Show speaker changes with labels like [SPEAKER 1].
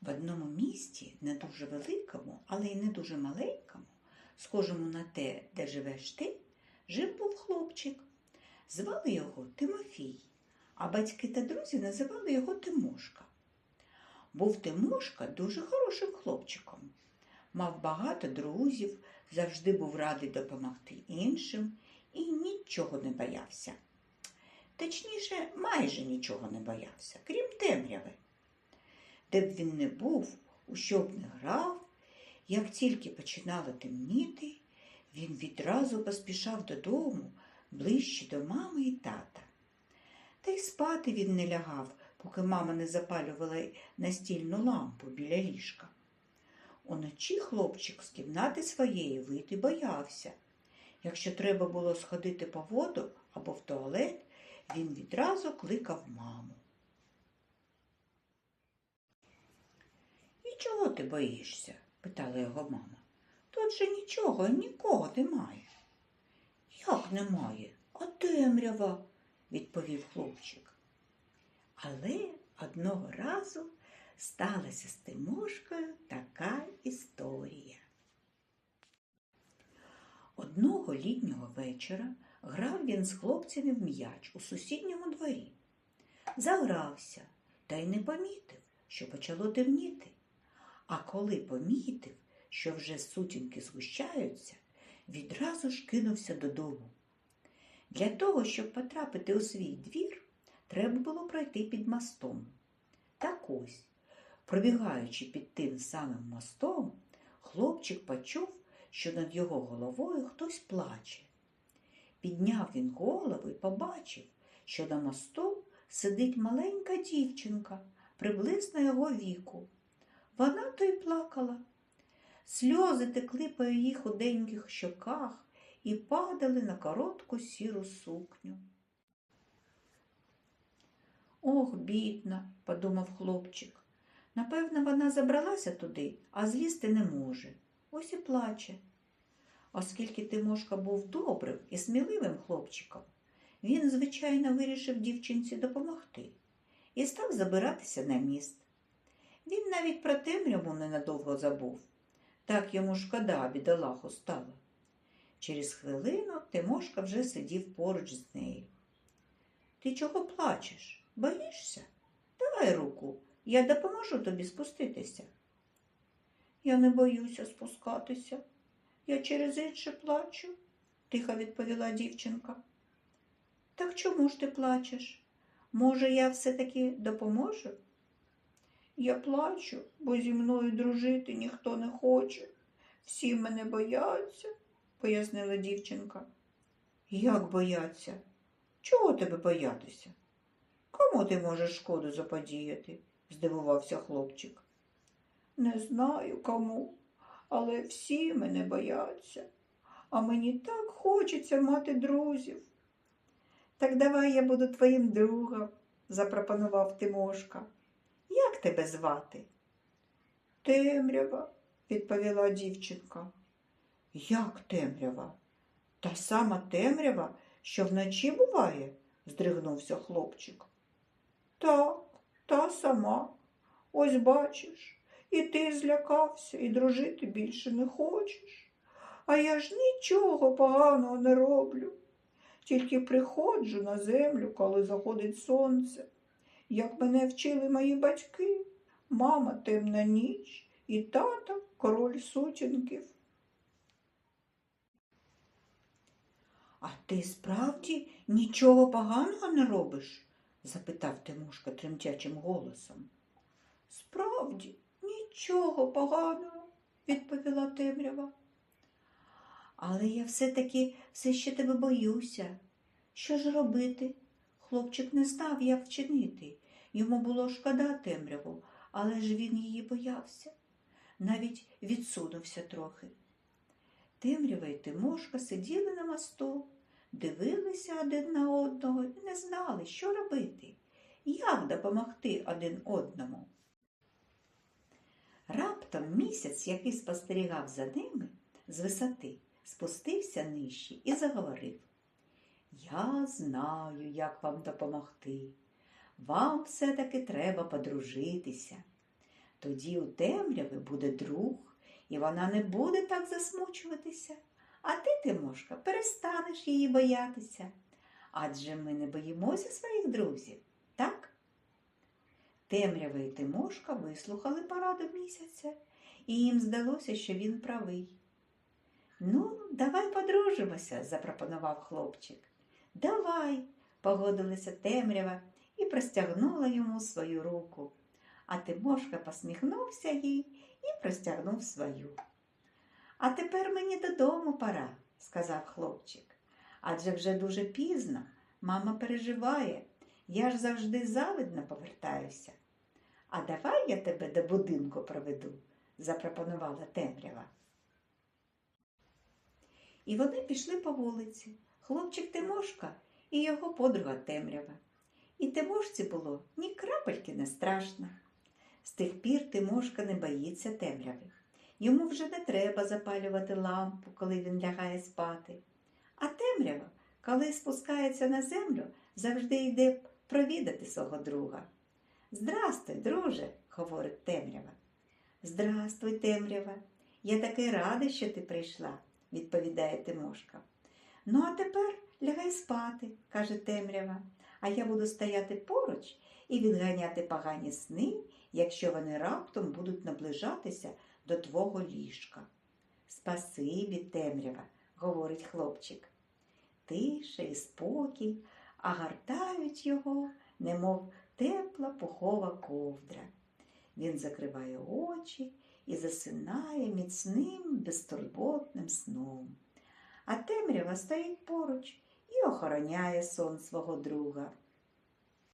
[SPEAKER 1] В одному місті, не дуже великому, але й не дуже маленькому, схожому на те, де живеш ти, жив був хлопчик. Звали його Тимофій, а батьки та друзі називали його Тимошка. Був Тимошка дуже хорошим хлопчиком, мав багато друзів, завжди був радий допомогти іншим і нічого не боявся. Точніше, майже нічого не боявся, крім темряви. Де б він не був, у що б не грав, як тільки починало темніти, він відразу поспішав додому ближче до мами і тата. Та й спати він не лягав, поки мама не запалювала настільну лампу біля ліжка. Уночі хлопчик з кімнати своєї вийти боявся. Якщо треба було сходити по воду або в туалет, він відразу кликав маму. Чого ти боїшся? питала його мама. Тут же нічого, нікого немає. Як немає? А темрява, відповів хлопчик. Але одного разу сталася з Тимошкою така історія. Одного літнього вечора грав він з хлопцями в м'яч у сусідньому дворі. Загрався та й не помітив, що почало темніти. А коли помітив, що вже сутінки згущаються, відразу ж кинувся додому. Для того, щоб потрапити у свій двір, треба було пройти під мостом. Так ось, пробігаючи під тим самим мостом, хлопчик почув, що над його головою хтось плаче. Підняв він голову і побачив, що на мосту сидить маленька дівчинка, приблизно його віку. Вона то й плакала. Сльози текли по її худеньких щоках і падали на коротку сіру сукню. Ох, бідна, подумав хлопчик. Напевно, вона забралася туди, а злізти не може. Ось і плаче. Оскільки Тимошка був добрим і сміливим хлопчиком, він, звичайно, вирішив дівчинці допомогти і став забиратися на міст. Він навіть про темряву ненадовго забув. Так йому шкода бідолаху стало. Через хвилину Тимошка вже сидів поруч з нею. Ти чого плачеш? Боїшся? Давай руку, я допоможу тобі спуститися. Я не боюся спускатися. Я через інше плачу, тихо відповіла дівчинка. Так чому ж ти плачеш? Може, я все-таки допоможу? Я плачу, бо зі мною дружити ніхто не хоче. Всі мене бояться, пояснила дівчинка. Як бояться? Чого тебе боятися? Кому ти можеш шкоду заподіяти? здивувався хлопчик. Не знаю кому, але всі мене бояться, а мені так хочеться мати друзів. Так давай я буду твоїм другом, запропонував Тимошка. Як тебе звати? Темрява, відповіла дівчинка. Як темрява? Та сама темрява, що вночі буває? здригнувся хлопчик. Так, та сама. Ось бачиш, і ти злякався, і дружити більше не хочеш. А я ж нічого поганого не роблю. Тільки приходжу на землю, коли заходить сонце. Як мене вчили мої батьки, мама темна ніч і тата король сутінків. А ти справді нічого поганого не робиш? запитав Тимошка тремтячим голосом. Справді, нічого поганого, відповіла темрява. Але я все-таки все ще тебе боюся. Що ж робити? Хлопчик не знав, як вчинити. Йому було шкода темряву, але ж він її боявся. Навіть відсунувся трохи. Темрява й Тимошка сиділи на мосту, дивилися один на одного і не знали, що робити, як допомогти один одному. Раптом місяць, який спостерігав за ними з висоти, спустився нижче і заговорив. Я знаю, як вам допомогти. Вам все-таки треба подружитися. Тоді у темряви буде друг, і вона не буде так засмучуватися. А ти, Тимошка, перестанеш її боятися. Адже ми не боїмося своїх друзів, так? Темрява і Тимошка вислухали пораду місяця, і їм здалося, що він правий. Ну, давай подружимося, запропонував хлопчик. Давай, погодилася темрява і простягнула йому свою руку. А Тимошка посміхнувся їй і простягнув свою. А тепер мені додому пора, сказав хлопчик. Адже вже дуже пізно, мама переживає, я ж завжди завидно повертаюся. А давай я тебе до будинку проведу, запропонувала темрява. І вони пішли по вулиці. Хлопчик Тимошка і його подруга темрява. І Тимошці було ні крапельки не страшно. З тих пір Тимошка не боїться темряви. Йому вже не треба запалювати лампу, коли він лягає спати. А темрява, коли спускається на землю, завжди йде провідати свого друга. Здрастуй, друже, говорить темрява. Здрастуй, темрява. Я такий радий, що ти прийшла, відповідає Тимошка. Ну, а тепер лягай спати, каже темрява, а я буду стояти поруч і відганяти погані сни, якщо вони раптом будуть наближатися до твого ліжка. Спасибі, темрява, говорить хлопчик. Тиша і спокій, а гартають його, немов тепла пухова ковдра. Він закриває очі і засинає міцним, безтурботним сном. А темрява стоїть поруч і охороняє сон свого друга.